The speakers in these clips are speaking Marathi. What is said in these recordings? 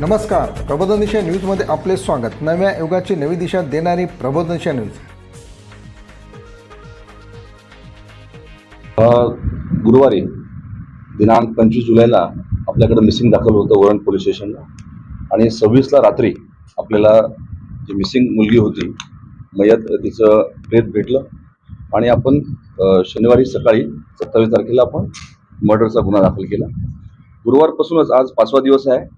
नमस्कार. प्रबोधनिशा न्यूजमध्ये आपले स्वागत. नव्या युगाची नवी दिशा देणारी प्रबोधनिशा न्यूज. गुरुवारी दिनांक पंचवीस जुलैला आपल्याकडे मिसिंग दाखल होतं वरण पोलीस स्टेशनला आणि सव्वीसला रात्री आपल्याला जी मिसिंग मुलगी होती मयत तिचं प्रेत भेटलं. आणि आपण शनिवारी सकाळी सत्तावीस तारखेला आपण मर्डरचा गुन्हा दाखल केला. गुरुवारपासूनच आज पाचवा दिवस आहे.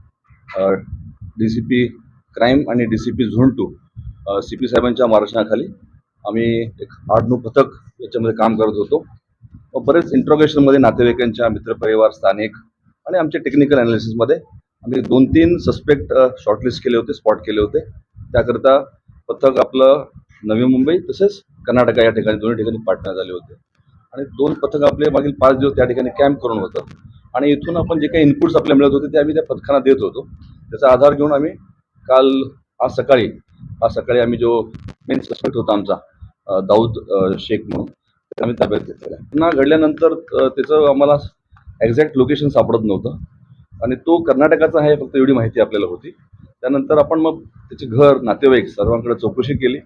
डी सी पी क्राईम आणि D C P zone two C P साहेबांच्या मार्गदर्शनाखाली आम्ही एक आठ नऊ पथक याच्यामध्ये काम करत होतो. व बरेच इंट्रोगेशनमध्ये नातेवाईकांच्या मित्रपरिवार स्थानिक आणि आमच्या टेक्निकल अनालिसिसमध्ये आम्ही दोन तीन सस्पेक्ट शॉर्टलिस्ट केले होते स्पॉट केले होते. त्याकरता पथक आपलं नवी मुंबई तसेच कर्नाटका या ठिकाणी दोन्ही ठिकाणी पार्टनर झाले होते. आणि दोन पथक आपले मागील पाच दिवस त्या ठिकाणी कॅम्प करून होतं. आणि इथून आपण जे काही इनपुट्स आपल्याला मिळत होते ते आम्ही त्या पथकांना देत होतो. त्याचा आधार घेऊन आम्ही काल आज सकाळी आज सकाळी आम्ही जो मेन सस्पेक्ट होता आमचा दाऊद शेख म्हणून आम्ही ताब्यात घेतलेला आहे. पुन्हा घडल्यानंतर त्याचं आम्हाला एक्झॅक्ट लोकेशन सापडत नव्हतं. आणि तो कर्नाटकाचा आहे फक्त एवढी माहिती आपल्याला होती. त्यानंतर आपण मग त्याचे घर नातेवाईक सर्वांकडे चौकशी केली.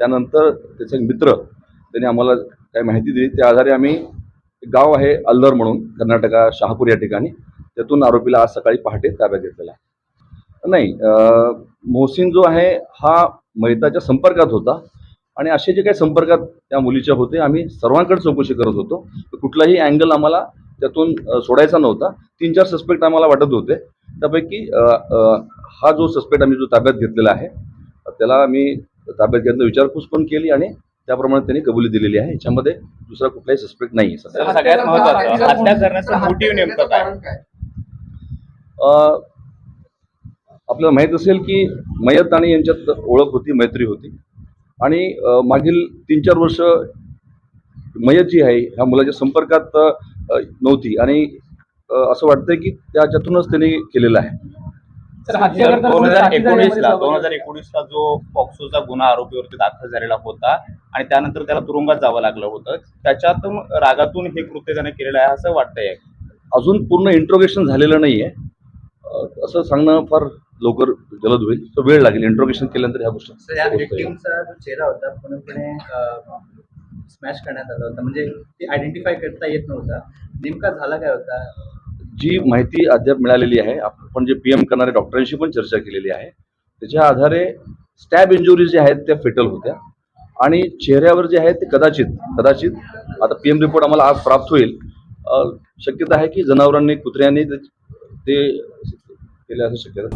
त्यानंतर त्याचे मित्र त्यांनी आम्हाला काही माहिती दिली. त्या आधारे आम्ही गाव आहे अल्लर म्हणून कर्नाटका शहापूर या ठिकाणी. त्यातून आरोपीला आज सकाळी पहाटे ताब्यात घेतलेला आहे. नाही मोहसिन जो आहे हा मैताच्या संपर्कात होता. आणि असे जे काही संपर्कात त्या मुलीच्या होते आम्ही सर्वांकडे चौकशी करत होतो. कुठलाही अँगल आम्हाला त्यातून सोडायचा नव्हता. तीन चार सस्पेक्ट आम्हाला वाटत होते. त्यापैकी हा जो सस्पेक्ट आम्ही जो ताब्यात घेतलेला आहे त्याला आम्ही ताब्यात घेतलं विचारपूस पण केली आणि त्याप्रमाणे त्यांनी कबुली दिलेली आहे. याच्यामध्ये दुसरा कुठलाही सस्पेक्ट नाही आहे सध्या तर सगळ्यात महत्वाचं हत्या करण्याचं मोटिव्ह नेमकं काय? अ, आपल्याला माहीत असेल की मयत आणि यांच्यात ओळख होती मैत्री होती. आणि मागील तीन चार वर्ष मयत जी आहे ह्या मुलाच्या संपर्कात नव्हती. आणि असं वाटतंय की त्याच्यातूनच त्यांनी केलेलं आहे. दोन हजार एकोणीसला दोन हजार एकोणीसला जो पॉक्सोचा गुन्हा आरोपीवरती दाखल झालेला होता आणि त्यानंतर त्याला तुरुंगात जावं लागलं होतं त्याच्यातून रागातून हे कृत्य त्याने केलेलं आहे असं वाटतंय. अजून पूर्ण इंट्रोगेशन झालेलं नाही आहे असं सांगणं फार लवकर जलद होईल. तर वेळ लागेल. इंट्रोगेशन केल्यानंतर ह्या गोष्टी चेहरा होता पूर्णपणे स्मॅश करण्यात आला होता. म्हणजे ते आयडेंटिफाय करता येत नव्हता. नेमका झाला काय होता? जी माहिती अद्याप मिळालेली आहे आपण जे पी एम करणाऱ्या डॉक्टरांशी पण चर्चा केलेली आहे त्याच्या आधारे स्टॅब इंजुरीज ज्या आहेत त्या फेटल होत्या आणि चेहऱ्यावर जे आहेत ते कदाचित कदाचित आता पी एम रिपोर्ट आम्हाला आज प्राप्त होईल. शक्यता आहे की जनावरांनी कुत्र्यांनी ते ते केले असं शक्यता